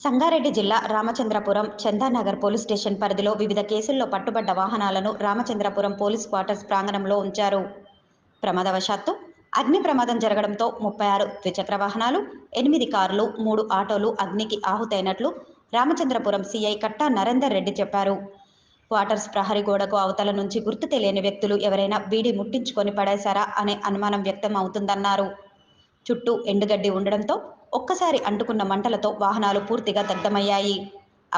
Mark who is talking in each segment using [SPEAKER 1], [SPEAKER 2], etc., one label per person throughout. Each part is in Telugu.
[SPEAKER 1] సంగారెడ్డి జిల్లా రామచంద్రపురం చందానగర్ పోలీస్ స్టేషన్ పరిధిలో వివిధ కేసుల్లో పట్టుబడ్డ వాహనాలను రామచంద్రపురం పోలీస్ క్వార్టర్స్ ప్రాంగణంలో ఉంచారు. ప్రమాదవశాత్తు అగ్ని ప్రమాదం జరగడంతో ముప్పై ఆరు ద్విచక్ర వాహనాలు ఎనిమిది కార్లు మూడు ఆటోలు అగ్నికి ఆహుతైనట్లు రామచంద్రపురం సీఐ కట్టా నరేందర్ రెడ్డి చెప్పారు. క్వార్టర్స్ ప్రహరీ గోడకు అవతల నుంచి గుర్తు తెలియని వ్యక్తులు ఎవరైనా బీడి ముట్టించుకొని పడేశారా అనే అనుమానం వ్యక్తం అవుతుందన్నారు చుట్టూ ఎండుగడ్డి ఉండడంతో ఒక్కసారి అంటుకున్న మంటలతో వాహనాలు పూర్తిగా దగ్ధమయ్యాయి.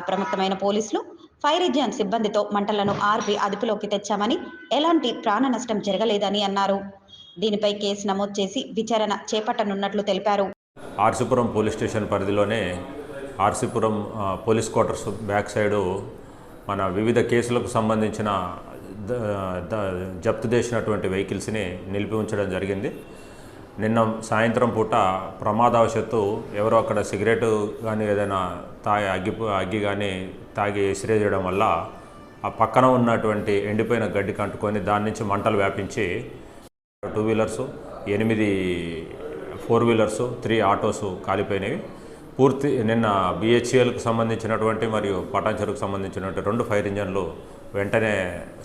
[SPEAKER 1] అప్రమత్తమైన పోలీసులు ఫైర్ ఇంజిన్ సిబ్బందితో మంటలను ఆర్పి అదుపులోకి తెచ్చామని ఎలాంటి ప్రాణ నష్టం జరగలేదని అన్నారు. దీనిపై కేసు నమోదు చేసి విచారణ చేపట్టనున్నట్లు తెలిపారు.
[SPEAKER 2] ఆర్సిపురం పోలీస్ స్టేషన్ పరిధిలోనే RC Puram police quarters back side మన వివిధ కేసులకు సంబంధించిన జప్తు చేసినటువంటి వెహికల్స్ని నిలిపి ఉంచడం జరిగింది. నిన్న సాయంత్రం పూట ప్రమాదవశత్తు ఎవరో అక్కడ సిగరెట్ కానీ ఏదైనా తాగి అగ్గి అగ్గి కానీ తాగి విసిరేయడం వల్ల ఆ పక్కన ఉన్నటువంటి ఎండిపోయిన గడ్డి కంటుకొని దాని నుంచి మంటలు వ్యాపించి టూ వీలర్సు ఎనిమిది ఫోర్ వీలర్సు త్రీ ఆటోస్ కాలిపోయినవి. పూర్తి నిన్న బిహెచ్ఎల్కు సంబంధించినటువంటి మరియు పటాన్చెరుకు సంబంధించినటువంటి రెండు ఫైర్ ఇంజన్లు వెంటనే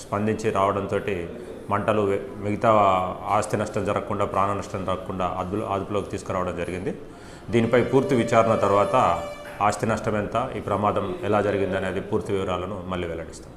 [SPEAKER 2] స్పందించి రావడంతో మంటలు మిగతా ఆస్తి నష్టం జరగకుండా ప్రాణ నష్టం జరగకుండా అదుపులో అదుపులోకి తీసుకురావడం జరిగింది. దీనిపై పూర్తి విచారణ తర్వాత ఆస్తి నష్టం ఎంత ఈ ప్రమాదం ఎలా జరిగింది అనేది పూర్తి వివరాలను మళ్ళీ వెల్లడిస్తాం.